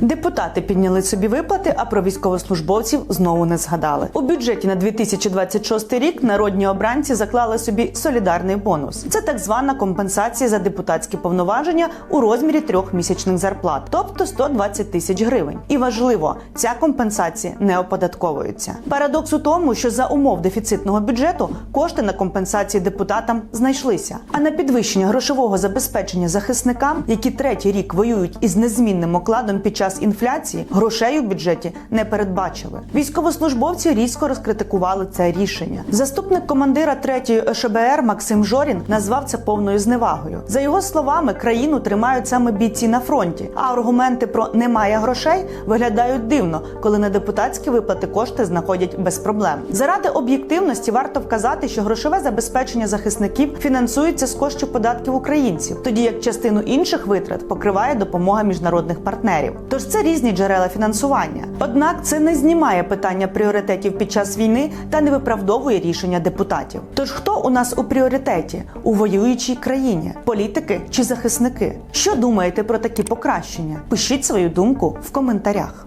Депутати підняли собі виплати, а про військовослужбовців знову не згадали. У бюджеті на 2026 рік народні обранці заклали собі солідарний бонус. Це так звана компенсація за депутатські повноваження у розмірі трьох місячних зарплат, тобто 120 тисяч гривень. І важливо, ця компенсація не оподатковується. Парадокс у тому, що за умов дефіцитного бюджету кошти на компенсації депутатам знайшлися. А на підвищення грошового забезпечення захисникам, які третій рік воюють із незмінним окладом під час інфляції, грошей у бюджеті не передбачили. Військовослужбовці різко розкритикували це рішення. Заступник командира 3-ї ШБР Максим Жорін назвав це повною зневагою. За його словами, країну тримають саме бійці на фронті. А аргументи про немає грошей виглядають дивно, коли на депутатські виплати кошти знаходять без проблем. Заради об'єктивності варто вказати, що грошове забезпечення захисників фінансується з коштів податків українців, тоді як частину інших витрат покриває допомога міжнародних партнерів. Тож це різні джерела фінансування. Однак це не знімає питання пріоритетів під час війни та не виправдовує рішення депутатів. Тож хто у нас у пріоритеті у воюючій країні? Політики чи захисники? Що думаєте про такі покращення? Пишіть свою думку в коментарях.